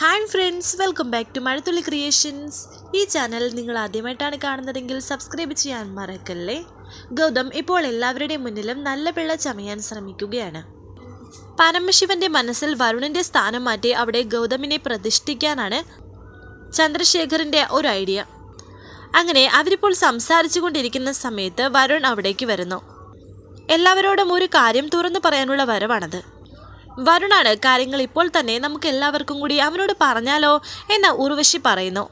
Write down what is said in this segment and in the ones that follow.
Hi friends welcome back to Mazhathulli creations ഈ channel നിങ്ങൾ ആദ്യമായിട്ടാണ് കാണുന്നതെങ്കിൽ സബ്സ്ക്രൈബ് ചെയ്യാൻ മറക്കല്ലേ? ഗൗതം ഇപ്പോൾ എല്ലാവരുടെയും മുന്നിലും നല്ല പിള്ള ചമയാൻ ശ്രമിക്കുകയാണ്. പരമശിവന്റെ മനസ്സിൽ വരുണിന്റെ സ്ഥാനം മാറ്റി അവിടെ ഗൗതമിനെ പ്രതിഷ്ഠിക്കാനാണ് ചന്ദ്രശേഖറിന്റെ ഒരു ഐഡിയ അങ്ങനെ അവരിപ്പോൾ സംസാരിച്ചു കൊണ്ടിരിക്കുന്ന സമയത്ത് വരുൺ അവിടേക്ക് വരുന്നു. എല്ലാവരോടും ഒരു കാര്യം തുറന്നു പറയാനുള്ള വരവാണത്. വരുണാണ് കാര്യങ്ങൾ ഇപ്പോൾ തന്നെ നമുക്ക് എല്ലാവർക്കും കൂടി അവനോട് പറഞ്ഞാലോ എന്ന് ഉർവശി പറയുന്നു.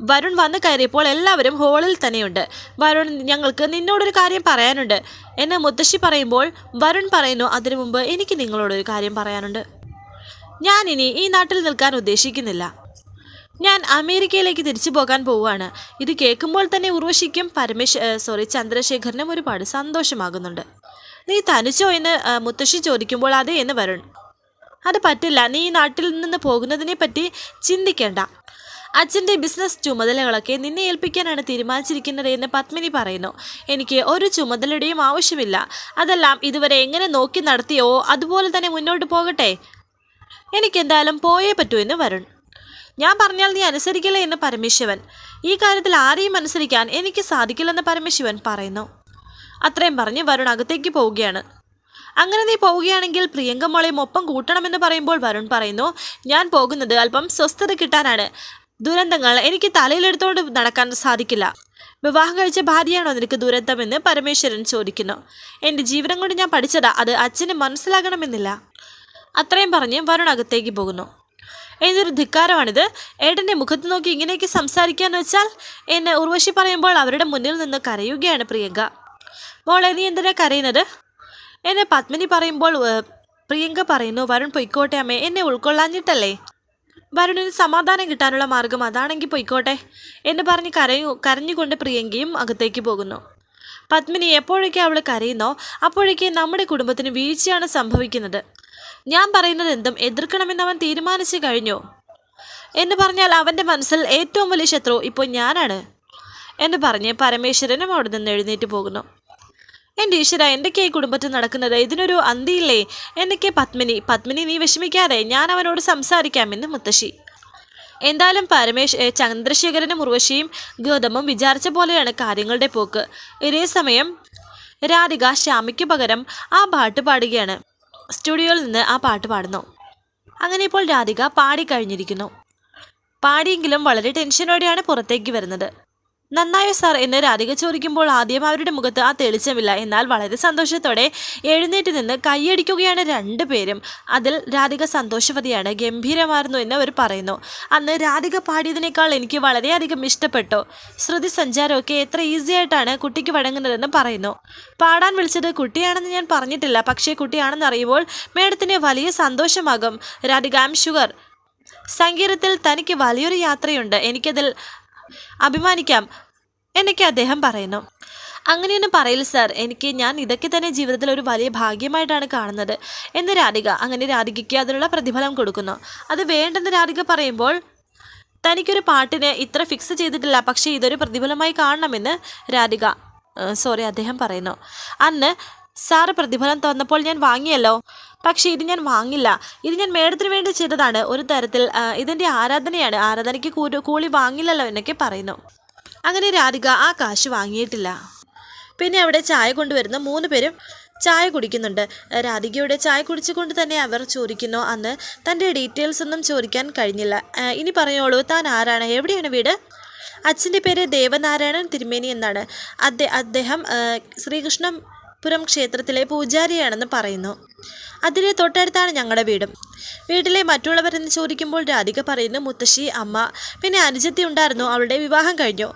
വരുൺ വന്നു കയറിയപ്പോൾ എല്ലാവരും ഹോളിൽ തന്നെയുണ്ട്. വരുൺ ഞങ്ങൾക്ക് നിന്നോടൊരു കാര്യം പറയാനുണ്ട് എന്ന് മുത്തശ്ശി പറയുമ്പോൾ വരുൺ പറയുന്നു അതിനു മുമ്പ് എനിക്ക് നിങ്ങളോടൊരു കാര്യം പറയാനുണ്ട്. ഞാനിനി ഈ നാട്ടിൽ നിൽക്കാൻ ഉദ്ദേശിക്കുന്നില്ല. ഞാൻ അമേരിക്കയിലേക്ക് തിരിച്ചു പോകാൻ പോവുകയാണ്. ഇത് കേൾക്കുമ്പോൾ തന്നെ ഉർവശിക്കും പരമേശ് സോറി ചന്ദ്രശേഖരനും ഒരുപാട് സന്തോഷമാകുന്നുണ്ട്. നീ തനിച്ചോ എന്ന് മുത്തശ്ശി ചോദിക്കുമ്പോൾ അതേ എന്ന് വരുൺ അത് പറ്റില്ല. നീ ഈ നാട്ടിൽ നിന്ന് പോകുന്നതിനെ പറ്റി ചിന്തിക്കേണ്ട. അച്ഛന്റെ ബിസിനസ് ചുമതലകളൊക്കെ നിന്നെ ഏൽപ്പിക്കാനാണ് തീരുമാനിച്ചിരിക്കുന്നത് എന്ന് പത്മിനി പറയുന്നു. എനിക്ക് ഒരു ചുമതലയുടെയും ആവശ്യമില്ല. അതെല്ലാം ഇതുവരെ എങ്ങനെ നോക്കി നടത്തിയോ അതുപോലെ തന്നെ മുന്നോട്ട് പോകട്ടെ. എനിക്കെന്തായാലും പോയേ പറ്റൂ എന്ന് വരുൺ. ഞാൻ പറഞ്ഞാൽ നീ അനുസരിക്കില്ല എന്ന് പരമേശ്വരൻ. ഈ കാര്യത്തിൽ ആരെയും അനുസരിക്കാൻ എനിക്ക് സാധിക്കില്ലെന്ന് പരമേശ്വരൻ പറയുന്നു. അത്രയും പറഞ്ഞ് വരുൺ അകത്തേക്ക് പോവുകയാണ്. അങ്ങനെ നീ പോവുകയാണെങ്കിൽ പ്രിയങ്ക മോളെയും ഒപ്പം കൂട്ടണമെന്ന് പറയുമ്പോൾ വരുൺ പറയുന്നു ഞാൻ പോകുന്നത് അല്പം സ്വസ്ഥത കിട്ടാനാണ്. ദുരന്തങ്ങൾ എനിക്ക് തലയിലെടുത്തോണ്ട് നടക്കാൻ സാധിക്കില്ല. വിവാഹം കഴിച്ച ഭാര്യയാണോ നിനക്ക് ദുരന്തമെന്ന് പരമേശ്വരൻ ചോദിക്കുന്നു. എന്റെ ജീവിതം കൊണ്ട് ഞാൻ പഠിച്ചതാ അത് അച്ഛന് മനസ്സിലാകണമെന്നില്ല. അത്രയും പറഞ്ഞ് വരുൺ അകത്തേക്ക് പോകുന്നു. ഏതൊരു ധിക്കാരമാണിത്. ഏട്ടന്റെ മുഖത്ത് നോക്കി ഇങ്ങനെയൊക്കെ സംസാരിക്കാന്ന് വെച്ചാൽ എന്നെ ഉർവശി പറയുമ്പോൾ അവരുടെ മുന്നിൽ നിന്ന് കരയുകയാണ് പ്രിയങ്ക. മോളെ നീ എന്തിനാ കരയുന്നത്? എന്നെ പത്മിനി പറയുമ്പോൾ പ്രിയങ്ക പറയുന്നു വരുൺ പൊയ്ക്കോട്ടെ അമ്മേ എന്നെ ഉൾക്കൊള്ളാഞ്ഞിട്ടല്ലേ? വരുണിന് സമാധാനം കിട്ടാനുള്ള മാർഗം അതാണെങ്കിൽ പൊയ്ക്കോട്ടെ എന്ന് പറഞ്ഞ് കരയു കരഞ്ഞുകൊണ്ട് പ്രിയങ്കയും അകത്തേക്ക് പോകുന്നു. പത്മിനി എപ്പോഴൊക്കെ അവൾ കരയുന്നോ അപ്പോഴേക്ക് നമ്മുടെ കുടുംബത്തിന് വീഴ്ചയാണ് സംഭവിക്കുന്നത്. ഞാൻ പറയുന്നത് എന്തും എതിർക്കണമെന്ന് അവൻ തീരുമാനിച്ചു കഴിഞ്ഞു? എന്ന് പറഞ്ഞാൽ അവന്റെ മനസ്സിൽ ഏറ്റവും വലിയ ശത്രു ഇപ്പോൾ ഞാനാണ് എന്ന് പറഞ്ഞ് പരമേശ്വരനും അവിടെ നിന്ന് എഴുന്നേറ്റ് പോകുന്നു. എന്റെ ഈശ്വര എന്തൊക്കെ ഈ കുടുംബത്തിൽ നടക്കുന്നത് ഇതിനൊരു അന്തിയില്ലേ? എന്നൊക്കെ പത്മിനി പത്മിനി നീ വിഷമിക്കാതെ ഞാൻ അവനോട് സംസാരിക്കാമെന്ന് മുത്തശ്ശി. എന്തായാലും പരമേശ് ചന്ദ്രശേഖരനും ഉർവശിയും ഗൗതമും വിചാരിച്ച പോലെയാണ് കാര്യങ്ങളുടെ പോക്ക്. ഇതേ സമയം രാധിക ശ്യാമിക്ക് പകരം ആ പാട്ട് പാടുകയാണ്. സ്റ്റുഡിയോയിൽ നിന്ന് ആ പാട്ട് പാടുന്നു. അങ്ങനെ ഇപ്പോൾ രാധിക പാടിക്കഴിഞ്ഞിരിക്കുന്നു പാടിയെങ്കിലും വളരെ ടെൻഷനോടെയാണ് പുറത്തേക്ക് വരുന്നത്. നന്നായോ സാർ എന്ന് രാധിക ചോദിക്കുമ്പോൾ ആദ്യം അവരുടെ മുഖത്ത് ആ തെളിച്ചമില്ല. എന്നാൽ വളരെ സന്തോഷത്തോടെ എഴുന്നേറ്റ് നിന്ന് കൈയടിക്കുകയാണ് രണ്ടുപേരും. അതിൽ രാധിക സന്തോഷവതിയാണ്. ഗംഭീരമായിരുന്നു എന്ന് അവർ പറയുന്നു. അന്ന് രാധിക പാടിയതിനേക്കാൾ എനിക്ക് വളരെയധികം ഇഷ്ടപ്പെട്ടു. ശ്രുതി സഞ്ചാരമൊക്കെ എത്ര ഈസി ആയിട്ടാണ് കുട്ടിക്ക് വഴങ്ങുന്നതെന്ന് പറയുന്നു. പാടാൻ വിളിച്ചത് കുട്ടിയാണെന്ന് ഞാൻ പറഞ്ഞിട്ടില്ല. പക്ഷേ കുട്ടിയാണെന്ന് അറിയുമ്പോൾ മേഡത്തിന് വലിയ സന്തോഷമാകും. രാധിക ആം ഷുഗർ സംഗീതത്തിൽ തനിക്ക് വലിയൊരു യാത്രയുണ്ട്. എനിക്കതിൽ അഭിമാനിക്കാം. എന്നൊക്കെ അദ്ദേഹം പറയുന്നു. അങ്ങനെയൊന്നും പറയില്ല സർ. എനിക്ക് ഞാൻ ഇതൊക്കെ തന്നെ ജീവിതത്തിൽ ഒരു വലിയ ഭാഗ്യമായിട്ടാണ് കാണുന്നത്. എന്ന് രാധിക അങ്ങനെ രാധികയ്ക്ക് അതിനുള്ള പ്രതിഫലം കൊടുക്കുന്നു. അത് വേണ്ടെന്ന് രാധിക പറയുമ്പോൾ തനിക്കൊരു പാട്ടിന് ഇത്ര ഫിക്സ് ചെയ്തിട്ടില്ല പക്ഷേ ഇതൊരു പ്രതിഫലമായി കാണണമെന്ന് രാധിക സോറി അദ്ദേഹം പറയുന്നു. അന്ന് സാറ് പ്രതിഫലം തന്നപ്പോൾ ഞാൻ വാങ്ങിയല്ലോ. പക്ഷേ ഇത് ഞാൻ വാങ്ങില്ല. ഇത് ഞാൻ മേഡത്തിന് വേണ്ടി ചെയ്തതാണ്. ഒരു തരത്തിൽ ഇതിന്റെ ആരാധനയാണ്. ആരാധനയ്ക്ക് കൂലി വാങ്ങില്ലല്ലോ എന്നൊക്കെ പറയുന്നു. അങ്ങനെ രാധിക ആ കാശ് വാങ്ങിയിട്ടില്ല. പിന്നെ അവിടെ ചായ കൊണ്ടുവരുന്ന മൂന്ന് പേരും ചായ കുടിക്കുന്നുണ്ട്. രാധികയുടെ ചായ കുടിച്ചുകൊണ്ട് തന്നെ അവർ ചോദിക്കുന്നു അന്ന് തന്റെ ഡീറ്റെയിൽസ് ഒന്നും ചോദിക്കാൻ കഴിഞ്ഞില്ല. ഇനി പറഞ്ഞോളൂ താൻ ആരാണ്? എവിടെയാണ് വീട്? അച്ഛന്റെ പേര് ദേവനാരായണൻ തിരുമേനി എന്നാണ്. അദ്ദേഹം ആ, ശ്രീകൃഷ്ണപുരം ക്ഷേത്രത്തിലെ പൂജാരിയാണെന്ന് പറയുന്നു. അതിലെ തൊട്ടടുത്താണ് ഞങ്ങളുടെ വീടും. വീട്ടിലെ മറ്റുള്ളവരെന്ന് ചോദിക്കുമ്പോൾ രാധിക പറയുന്നു മുത്തശ്ശി അമ്മ പിന്നെ അനുജത്തി ഉണ്ടായിരുന്നു അവളുടെ വിവാഹം കഴിഞ്ഞു.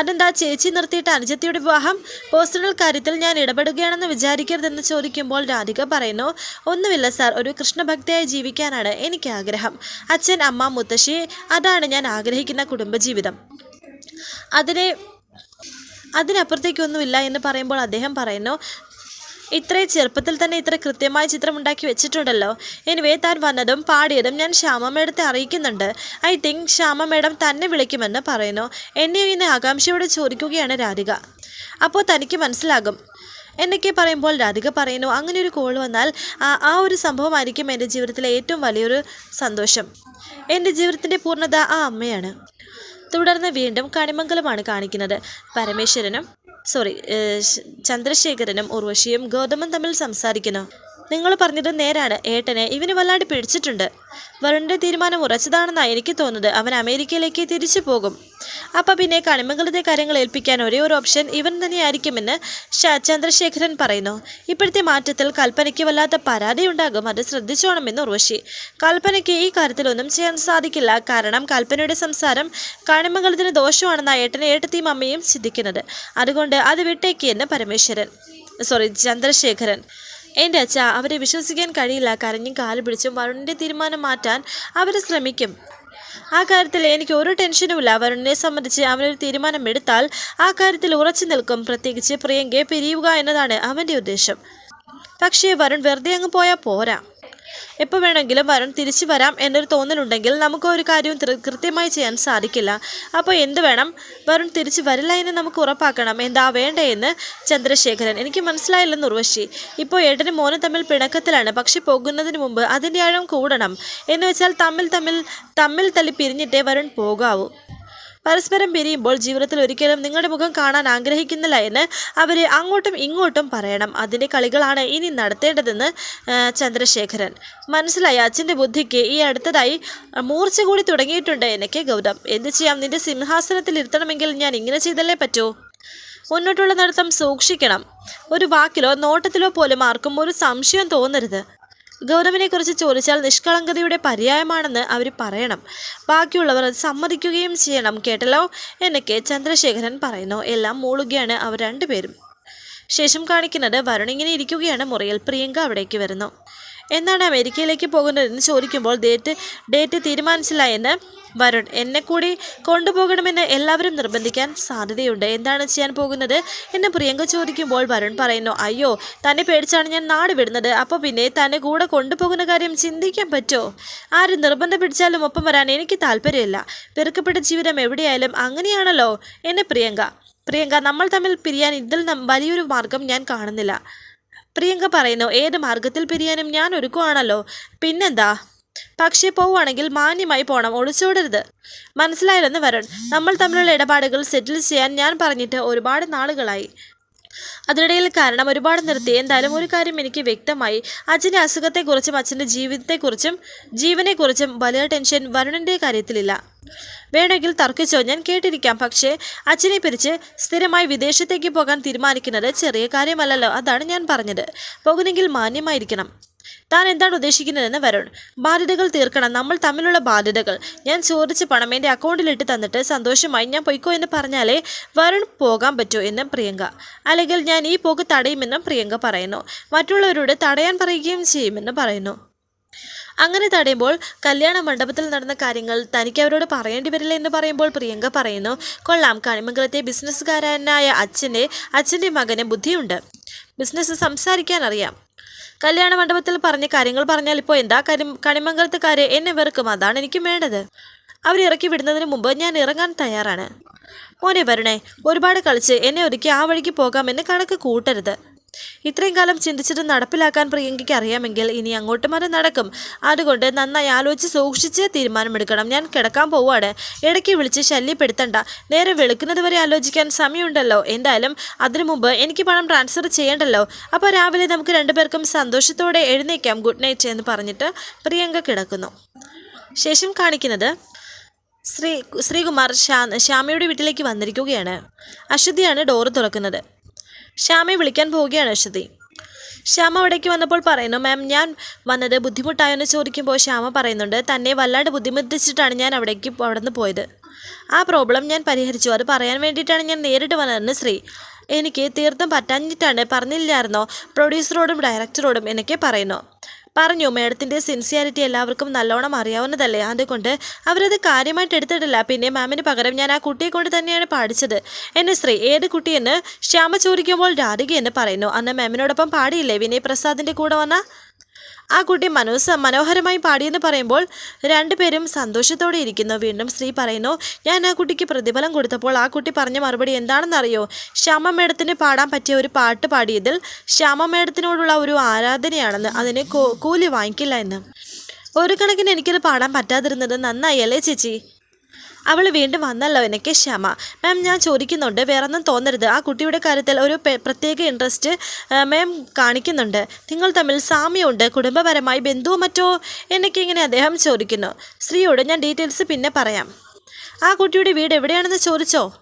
അതെന്താ ചേച്ചി നിർത്തിയിട്ട് അനുജത്തിയുടെ വിവാഹം? പേഴ്സണൽ കാര്യത്തിൽ ഞാൻ ഇടപെടുകയാണെന്ന് വിചാരിക്കരുതെന്ന് ചോദിക്കുമ്പോൾ രാധിക പറയുന്നു ഒന്നുമില്ല സാർ ഒരു കൃഷ്ണഭക്തിയായി ജീവിക്കാനാണ് എനിക്ക് ആഗ്രഹം. അച്ഛൻ അമ്മ മുത്തശ്ശി അതാണ് ഞാൻ ആഗ്രഹിക്കുന്ന കുടുംബജീവിതം. അതിനെ അതിനപ്പുറത്തേക്കൊന്നുമില്ല എന്ന് പറയുമ്പോൾ അദ്ദേഹം പറയുന്നു ഇത്രയും ചെറുപ്പത്തിൽ തന്നെ ഇത്ര കൃത്യമായ ചിത്രം ഉണ്ടാക്കി വെച്ചിട്ടുണ്ടല്ലോ. എനിവേ താൻ വന്നതും പാടിയതും ഞാൻ ശ്യാമ മേഡത്തെ അറിയിക്കുന്നുണ്ട്. ഐ തിങ്ക് ശ്യാമ മേഡം തന്നെ വിളിക്കുമെന്ന് പറയുന്നു. എന്നെ ഇന്ന് ആകാംക്ഷയോടെ ചോദിക്കുകയാണ് രാധിക. അപ്പോൾ തനിക്ക് മനസ്സിലാകും. എന്നൊക്കെ പറയുമ്പോൾ രാധിക പറയുന്നു അങ്ങനെ ഒരു കോൾ വന്നാൽ ആ ആ ഒരു സംഭവമായിരിക്കും എന്റെ ജീവിതത്തിലെ ഏറ്റവും വലിയൊരു സന്തോഷം. എന്റെ ജീവിതത്തിന്റെ പൂർണത ആ അമ്മയാണ്. തുടർന്ന് വീണ്ടും കണിമംഗലമാണ് കാണിക്കുന്നത്. പരമേശ്വരനും സോറി ചന്ദ്രശേഖരനും ഉർവശിയും ഗൗതമൻ തമ്മിൽ സംസാരിക്കുന്നു. നിങ്ങൾ പറഞ്ഞത് നേരാണ് ഏട്ടനെ. ഇവന് വല്ലാണ്ട് പിടിച്ചിട്ടുണ്ട്. വരുണിന്റെ തീരുമാനം ഉറച്ചതാണെന്നാണ് എനിക്ക് തോന്നുന്നത്. അവൻ അമേരിക്കയിലേക്ക് തിരിച്ചു പോകും. അപ്പം പിന്നെ കണിമംഗലത്തെ കാര്യങ്ങൾ ഏൽപ്പിക്കാൻ ഒരേ ഒരു ഓപ്ഷൻ ഇവൻ തന്നെയായിരിക്കുമെന്ന് ചന്ദ്രശേഖരൻ പറയുന്നു. ഇപ്പോഴത്തെ മാറ്റത്തിൽ കൽപ്പനയ്ക്ക് വല്ലാത്ത പരാതിയുണ്ടാകും അത് ശ്രദ്ധിച്ചോണമെന്ന് ഉർവശി. കൽപ്പനയ്ക്ക് ഈ കാര്യത്തിൽ ഒന്നും ചെയ്യാൻ സാധിക്കില്ല. കാരണം കൽപ്പനയുടെ സംസാരം കണിമംഗലത്തിന് ദോഷമാണെന്ന ഏട്ടനെ ഏട്ടത്തെയും അമ്മയും ചിന്തിക്കുന്നത്. അതുകൊണ്ട് അത് വിട്ടേക്ക് എന്ന് പരമേശ്വരൻ. സോറി ചന്ദ്രശേഖരൻ. എന്റെ അച്ഛ അവരെ വിശ്വസിക്കാൻ കഴിയില്ല. കരഞ്ഞും കാൽ പിടിച്ചും വരുണിന്റെ തീരുമാനം മാറ്റാൻ അവർ ശ്രമിക്കും. ആ കാര്യത്തിൽ എനിക്ക് ഒരു ടെൻഷനുമില്ല വരുണിനെ സംബന്ധിച്ച് അവനൊരു തീരുമാനം എടുത്താൽ ആ കാര്യത്തിൽ ഉറച്ചു നിൽക്കും. പ്രത്യേകിച്ച് പ്രിയങ്കയെ പിരിയുക എന്നതാണ് അവന്റെ ഉദ്ദേശം. പക്ഷേ വരുൺ വെറുതെ അങ്ങ് പോയാൽ പോരാ. എപ്പോൾ വേണമെങ്കിലും വരുൺ തിരിച്ചു വരാം എന്നൊരു തോന്നലുണ്ടെങ്കിൽ നമുക്ക് ഒരു കാര്യവും കൃത്യമായി ചെയ്യാൻ സാധിക്കില്ല. അപ്പോൾ എന്ത് വേണം? വരുൺ തിരിച്ചു വരില്ല എന്ന് നമുക്ക് ഉറപ്പാക്കണം. എന്താ വേണ്ടതെന്ന് ചന്ദ്രശേഖരൻ. എനിക്ക് മനസ്സിലായില്ലെന്ന് ഉർവശി ഇപ്പോൾ ഏട്ടനും മോനും തമ്മിൽ പിണക്കത്തിലാണ്. പക്ഷെ പോകുന്നതിന് മുമ്പ് അതിന്റെ ആഴം കൂടണം. എന്ന് വെച്ചാൽ തമ്മിൽ തമ്മിൽ തമ്മിൽ തല്ലി പിരിഞ്ഞിട്ടേ വരുൺ പോകാവൂ. പരസ്പരം പിരിയുമ്പോൾ ജീവിതത്തിൽ ഒരിക്കലും നിങ്ങളുടെ മുഖം കാണാൻ ആഗ്രഹിക്കുന്നില്ല എന്ന് അവർ അങ്ങോട്ടും ഇങ്ങോട്ടും പറയണം. അതിന്റെ കളികളാണ് ഇനി നടത്തേണ്ടതെന്ന് ചന്ദ്രശേഖരൻ. മനസ്സിലായി? അച്ഛന്റെ ബുദ്ധിക്ക് ഈ അടുത്തതായി മൂർച്ച കൂടി തുടങ്ങിയിട്ടുണ്ട് എനിക്ക് ഗൗതം. എന്ത് ചെയ്യാം? നിന്റെ സിംഹാസനത്തിൽ ഇരുത്തണമെങ്കിൽ ഞാൻ ഇങ്ങനെ ചെയ്തല്ലേ പറ്റൂ? മുന്നോട്ടുള്ള നടത്തം സൂക്ഷിക്കണം. ഒരു വാക്കിലോ നോട്ടത്തിലോ പോലും ആർക്കും ഒരു സംശയം തോന്നരുത്. ഗൗതമിനെ കുറിച്ച് ചോദിച്ചാൽ നിഷ്കളങ്കതയുടെ പര്യായമാണെന്ന് അവർ പറയണം. ബാക്കിയുള്ളവർ അത് സമ്മതിക്കുകയും ചെയ്യണം. കേട്ടല്ലോ? എന്നൊക്കെ ചന്ദ്രശേഖരൻ പറയുന്നു. എല്ലാം മൂളുകയാണ് അവർ രണ്ടുപേരും. ശേഷം കാണിക്കുന്നത് വരുൺ ഇങ്ങനെ ഇരിക്കുകയാണ്. മുറിയിൽ പ്രിയങ്ക അവിടേക്ക് വരുന്നു. എന്നാണ് അമേരിക്കയിലേക്ക് പോകുന്നതെന്ന് ചോദിക്കുമ്പോൾ ഡേറ്റ് ഡേറ്റ് തീരുമാനിച്ചില്ല എന്ന് വരുൺ എന്നെ കൂടി കൊണ്ടുപോകണമെന്ന് എല്ലാവരും നിർബന്ധിക്കാൻ സാധ്യതയുണ്ട്. എന്താണ് ചെയ്യാൻ പോകുന്നത് എന്ന് പ്രിയങ്ക ചോദിക്കുമ്പോൾ വരുൺ പറയുന്നു അയ്യോ തന്നെ പേടിച്ചാണ് ഞാൻ നാട് വിടുന്നത്. അപ്പോൾ പിന്നെ തന്നെ കൂടെ കൊണ്ടുപോകുന്ന കാര്യം ചിന്തിക്കാൻ പറ്റുമോ ആരും നിർബന്ധം പിടിച്ചാലും ഒപ്പം വരാൻ എനിക്ക് താല്പര്യമില്ല. പെറുക്കപ്പെട്ട ജീവിതം എവിടെയായാലും അങ്ങനെയാണല്ലോ. എന്നെ പ്രിയങ്ക പ്രിയങ്ക നമ്മൾ തമ്മിൽ പിരിയാൻ ഇതിൽ വലിയൊരു മാർഗം ഞാൻ കാണുന്നില്ല. പ്രിയങ്ക പറയുന്നു ഏത് മാർഗത്തിൽ പിരിയാനും ഞാൻ ഒരുക്കുവാണല്ലോ. പിന്നെന്താ? പക്ഷേ പോവുകയാണെങ്കിൽ മാന്യമായി പോണം ഒളിച്ചോടരുത്. മനസ്സിലായില്ലെന്ന് വരൺ. നമ്മൾ തമ്മിലുള്ള ഇടപാടുകൾ സെറ്റിൽ ചെയ്യാൻ ഞാൻ പറഞ്ഞിട്ട് ഒരുപാട് നാളുകളായി. അതിനിടയിൽ കാരണം ഒരുപാട് നിർത്തി. എന്തായാലും ഒരു കാര്യം എനിക്ക് വ്യക്തമായി. അച്ഛന്റെ അസുഖത്തെക്കുറിച്ചും അച്ഛന്റെ ജീവിതത്തെക്കുറിച്ചും ജീവനെക്കുറിച്ചും വലിയ ടെൻഷൻ വരുണിന്റെ കാര്യത്തിലില്ല. വേണമെങ്കിൽ തർക്കിച്ചോ? ഞാൻ കേട്ടിരിക്കാം. പക്ഷേ അച്ഛനെ പിരിച്ച് സ്ഥിരമായി വിദേശത്തേക്ക് പോകാൻ തീരുമാനിക്കുന്നത് ചെറിയ കാര്യമല്ലല്ലോ. അതാണ് ഞാൻ പറഞ്ഞത്. പോകുന്നെങ്കിൽ മാന്യമായിരിക്കണം. താൻ എന്താണ് ഉദ്ദേശിക്കുന്നതെന്ന് വരുൺ. ബാധ്യതകൾ തീർക്കണം. നമ്മൾ തമ്മിലുള്ള ബാധ്യതകൾ. ഞാൻ ചോദിച്ച പണം എന്റെ അക്കൗണ്ടിലിട്ട് തന്നിട്ട് സന്തോഷമായി ഞാൻ പൊയ്ക്കോ എന്ന് പറഞ്ഞാലേ വരുൺ പോകാൻ പറ്റൂ എന്നും പ്രിയങ്ക. അല്ലെങ്കിൽ ഞാൻ ഈ പോക്ക് തടയുമെന്നും പ്രിയങ്ക പറയുന്നു. മറ്റുള്ളവരോട് തടയാൻ പറയുകയും ചെയ്യുമെന്ന് പറയുന്നു. അങ്ങനെ തടയുമ്പോൾ കല്യാണ മണ്ഡപത്തിൽ നടന്ന കാര്യങ്ങൾ തനിക്ക് അവരോട് പറയേണ്ടി വരില്ല എന്ന് പറയുമ്പോൾ പ്രിയങ്ക പറയുന്നു കൊള്ളാം. കണിമംഗലത്തെ ബിസിനസ്സുകാരനായ അച്ഛന്റെ അച്ഛന്റെ മകന് ബുദ്ധിയുണ്ട്. ബിസിനസ് സംസാരിക്കാൻ അറിയാം. കല്യാണ മണ്ഡപത്തിൽ പറഞ്ഞ കാര്യങ്ങൾ പറഞ്ഞാൽ ഇപ്പോൾ എന്താ കരി കണിമംഗലത്തുകാരെ എന്നെ വെറുക്കും. അതാണ് എനിക്ക് വേണ്ടത്. അവർ ഇറക്കി വിടുന്നതിന് മുമ്പ് ഞാൻ ഇറങ്ങാൻ തയ്യാറാണ്. മോനെ വരണേ ഒരുപാട് കളിച്ച് എന്നെ ഒരുക്കി ആ വഴിക്ക് പോകാമെന്ന് കണക്ക് കൂട്ടരുത്. ഇത്രയും കാലം ചിന്തിച്ചിട്ട് നടപ്പിലാക്കാൻ പ്രിയങ്കയ്ക്ക് അറിയാമെങ്കിൽ ഇനി അങ്ങോട്ട് മാറി നടക്കും. അതുകൊണ്ട് നന്നായി ആലോചിച്ച് സൂക്ഷിച്ച് തീരുമാനമെടുക്കണം. ഞാൻ കിടക്കാൻ പോവാണ് ഇടയ്ക്ക് വിളിച്ച് ശല്യപ്പെടുത്തണ്ട. നേരെ വെളുക്കുന്നത് വരെ ആലോചിക്കാൻ സമയമുണ്ടല്ലോ. എന്തായാലും അതിനു മുമ്പ് എനിക്ക് പണം ട്രാൻസ്ഫർ ചെയ്യണ്ടല്ലോ. അപ്പോൾ രാവിലെ നമുക്ക് രണ്ടുപേർക്കും സന്തോഷത്തോടെ എഴുന്നേക്കാം. ഗുഡ് നൈറ്റ് എന്ന് പറഞ്ഞിട്ട് പ്രിയങ്ക കിടക്കുന്നു. ശേഷം കാണിക്കുന്നത് ശ്രീ ശ്രീകുമാർ ശ്യാ ശ്യാമയുടെ വീട്ടിലേക്ക് വന്നിരിക്കുകയാണ്. അശ്വതിയാണ് ഡോറ് തുറക്കുന്നത്. ശ്യാമയെ വിളിക്കാൻ പോവുകയാണ് അശ്വതി. ശ്യാമ അവിടേക്ക് വന്നപ്പോൾ പറയുന്നു മാം ഞാൻ വന്നത് ബുദ്ധിമുട്ടായോ എന്ന് ചോദിക്കുമ്പോൾ ശ്യാമ പറയുന്നുണ്ട് തന്നെ വല്ലാണ്ട് ബുദ്ധിമുട്ടിച്ചിട്ടാണ് ഞാൻ അവിടേക്ക് അവിടെ പോയത്. ആ പ്രോബ്ലം ഞാൻ പരിഹരിച്ചു. അത് പറയാൻ വേണ്ടിയിട്ടാണ് ഞാൻ നേരിട്ട് വന്നതെന്ന് ശ്രീ എനിക്ക് തീർത്തും പറ്റാഞ്ഞിട്ടാണ് പറഞ്ഞില്ലായിരുന്നോ? പ്രൊഡ്യൂസറോടും ഡയറക്ടറോടും എന്നൊക്കെ പറയുന്നു. പറഞ്ഞു മേഡത്തിന്റെ സിൻസിയാരിറ്റി എല്ലാവർക്കും നല്ലോണം അറിയാവുന്നതല്ലേ? അതുകൊണ്ട് അവരത് കാര്യമായിട്ട് എടുത്തിട്ടില്ല. പിന്നെ മാമിന് പകരം ഞാൻ ആ കുട്ടിയെ കൊണ്ട് തന്നെയാണ് പാടിച്ചത്. എന്നെ ശ്രീ ഏത് കുട്ടിയെന്ന് ശ്യാമ ചോദിക്കുമ്പോൾ രാധിക എന്ന് പറയുന്നു. അന്ന് മാമിനോടൊപ്പം പാടിയില്ലേ? വിനയ് പ്രസാദിന്റെ കൂടെ വന്ന? ആ കുട്ടി മനോസ മനോഹരമായി പാടിയെന്ന് പറയുമ്പോൾ രണ്ടുപേരും സന്തോഷത്തോടെ ഇരിക്കുന്നു. വീണ്ടും സ്ത്രീ പറയുന്നു ഞാൻ ആ കുട്ടിക്ക് പ്രതിഫലം കൊടുത്തപ്പോൾ ആ കുട്ടി പറഞ്ഞ മറുപടി എന്താണെന്നറിയോ? ശ്യാമ പാടാൻ പറ്റിയ ഒരു പാട്ട് പാടിയതിൽ ശ്യാമ മേഡത്തിനോടുള്ള ഒരു ആരാധനയാണെന്ന് അതിന് കൂലി വാങ്ങിക്കില്ല എന്ന്. ഒരു കണക്കിന് എനിക്കത് പാടാൻ പറ്റാതിരുന്നത് നന്നായി അല്ലേ ചേച്ചി? അവൾ വീണ്ടും വന്നല്ലോ എനിക്ക് ക്ഷമ മാം ഞാൻ ചോദിക്കുന്നുണ്ട്. വേറൊന്നും തോന്നരുത്. ആ കുട്ടിയുടെ കാര്യത്തിൽ ഒരു പ്രത്യേക ഇൻട്രസ്റ്റ് മാം കാണിക്കുന്നുണ്ട്. നിങ്ങൾ തമ്മിൽ സാമ്യമുണ്ട്. കുടുംബപരമായി ബന്ധുവോ മറ്റോ? എനിക്കിങ്ങനെ അദ്ദേഹം ചോദിക്കുന്നു. സ്ത്രീയോട് ഞാൻ ഡീറ്റെയിൽസ് പിന്നെ പറയാം. ആ കുട്ടിയുടെ വീട് എവിടെയാണെന്ന് ചോദിച്ചോ?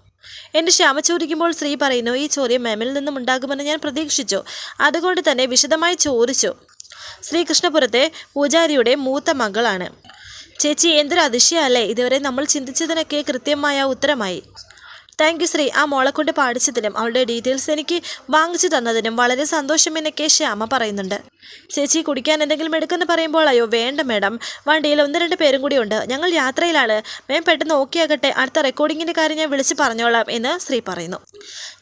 എന്റെ ക്ഷമ ചോദിക്കുമ്പോൾ സ്ത്രീ പറയുന്നു ഈ ചോദ്യം മാമിൽ നിന്നും ഉണ്ടാകുമെന്ന് ഞാൻ പ്രതീക്ഷിച്ചു. അതുകൊണ്ട് തന്നെ വിശദമായി ചോദിച്ചു. ശ്രീകൃഷ്ണപുരത്തെ പൂജാരിയുടെ മൂത്ത മകളാണ്. ചേച്ചി എന്തൊരു അതിശയല്ലേ ഇതുവരെ നമ്മൾ ചിന്തിച്ചതിനൊക്കെ കൃത്യമായ ഉത്തരമായി. Thank you Sree. ആ മോളെ കൊണ്ട് പാടിച്ചതിനും അവളുടെ ഡീറ്റെയിൽസ് എനിക്ക് വാങ്ങിച്ചു തന്നതിനും വളരെ സന്തോഷം എന്നൊക്കെ ശ്യാമ പറയുന്നുണ്ട്. ചേച്ചി കുടിക്കാൻ എന്തെങ്കിലും എടുക്കുമെന്ന് പറയുമ്പോൾ അയ്യോ വേണ്ട മേഡം. വണ്ടിയിൽ ഒന്ന് രണ്ട് പേരും കൂടി ഉണ്ട്. ഞങ്ങൾ യാത്രയിലാണ്. മേം പെട്ടെന്ന് ഓക്കെ ആകട്ടെ അടുത്ത റെക്കോർഡിങ്ങിന്റെ കാര്യം ഞാൻ വിളിച്ച് പറഞ്ഞോളാം എന്ന് ശ്രീ പറയുന്നു.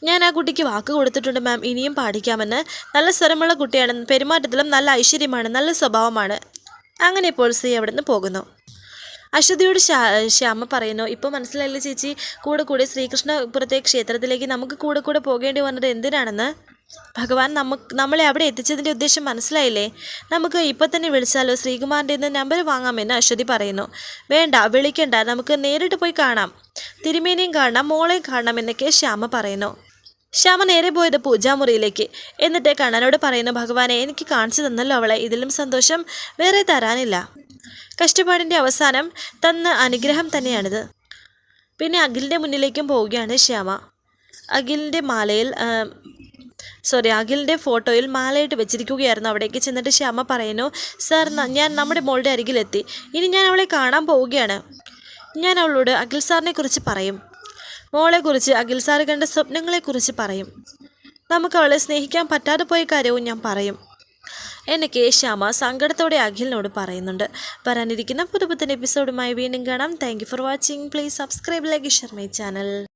ഞാൻ ആ കുട്ടിക്ക് വാക്ക് കൊടുത്തിട്ടുണ്ട് മാം. ഇനിയും പാടിക്കാമെന്ന്. നല്ല സ്വരമുള്ള കുട്ടിയാണ്. പെരുമാറ്റത്തിലും നല്ല ഐശ്വര്യമാണ്. നല്ല സ്വഭാവമാണ്. അങ്ങനെ ഇപ്പോൾ ശ്രീ അവിടെ നിന്ന് പോകുന്നു. അശ്വതിയോട് ശ്യാ ശ്യാമ പറയുന്നു ഇപ്പോൾ മനസ്സിലായില്ലേ ചേച്ചി? കൂടെ കൂടെ ശ്രീകൃഷ്ണപുരത്തെ ക്ഷേത്രത്തിലേക്ക് നമുക്ക് കൂടെ കൂടെ പോകേണ്ടി വന്നത് എന്തിനാണെന്ന്? ഭഗവാൻ നമുക്ക് നമ്മളെ അവിടെ എത്തിച്ചതിന്റെ ഉദ്ദേശം മനസ്സിലായില്ലേ? നമുക്ക് ഇപ്പം തന്നെ വിളിച്ചാലോ? ശ്രീകുമാറിന്റെ നമ്പർ വാങ്ങാമെന്ന് അശ്വതി പറയുന്നു. വേണ്ട വിളിക്കണ്ട. നമുക്ക് നേരിട്ട് പോയി കാണാം. തിരുമേനിയും കാണാം മോളെയും കാണാം എന്നൊക്കെ ശ്യാമ പറയുന്നു. ശ്യാമ നേരെ പോയത് പൂജാമുറിയിലേക്ക്. എന്നിട്ട് കണ്ണനോട് പറയുന്നു ഭഗവാനെ എനിക്ക് കാണിച്ചു തന്നല്ലോ അവളെ. ഇതിലും സന്തോഷം വേറെ തരാനില്ല. കഷ്ടപ്പാടിന്റെ അവസാനം തന്ന അനുഗ്രഹം തന്നെയാണിത്. പിന്നെ അഖിലിന്റെ മുന്നിലേക്കും പോവുകയാണ് ശ്യാമ. അഖിലിന്റെ മാലയിൽ സോറി അഖിലിന്റെ ഫോട്ടോയിൽ മാലയിട്ട് വെച്ചിരിക്കുകയായിരുന്നു അവിടേക്ക് ചെന്നിട്ട് ശ്യാമ പറയുന്നു സാർ ഞാൻ നമ്മുടെ മോളുടെ അരികിലെത്തി. ഇനി ഞാൻ അവളെ കാണാൻ പോവുകയാണ്. ഞാൻ അവളോട് അഖിൽ സാറിനെ കുറിച്ച് പറയും. മോളെക്കുറിച്ച് അഖിൽ സാർ കണ്ട സ്വപ്നങ്ങളെക്കുറിച്ച് പറയും. നമുക്ക് അവളെ സ്നേഹിക്കാൻ പറ്റാതെ പോയ കാര്യവും ഞാൻ പറയും. എന്നൊക്കെ ശ്യാമ സങ്കടത്തോടെ അഖിലിനോട് പറയുന്നുണ്ട്. വരാനിരിക്കുന്ന പുതുപുത്തൻ എപ്പിസോഡുമായി വീണ്ടും കാണാം. Thank for watching please subscribe like share my channel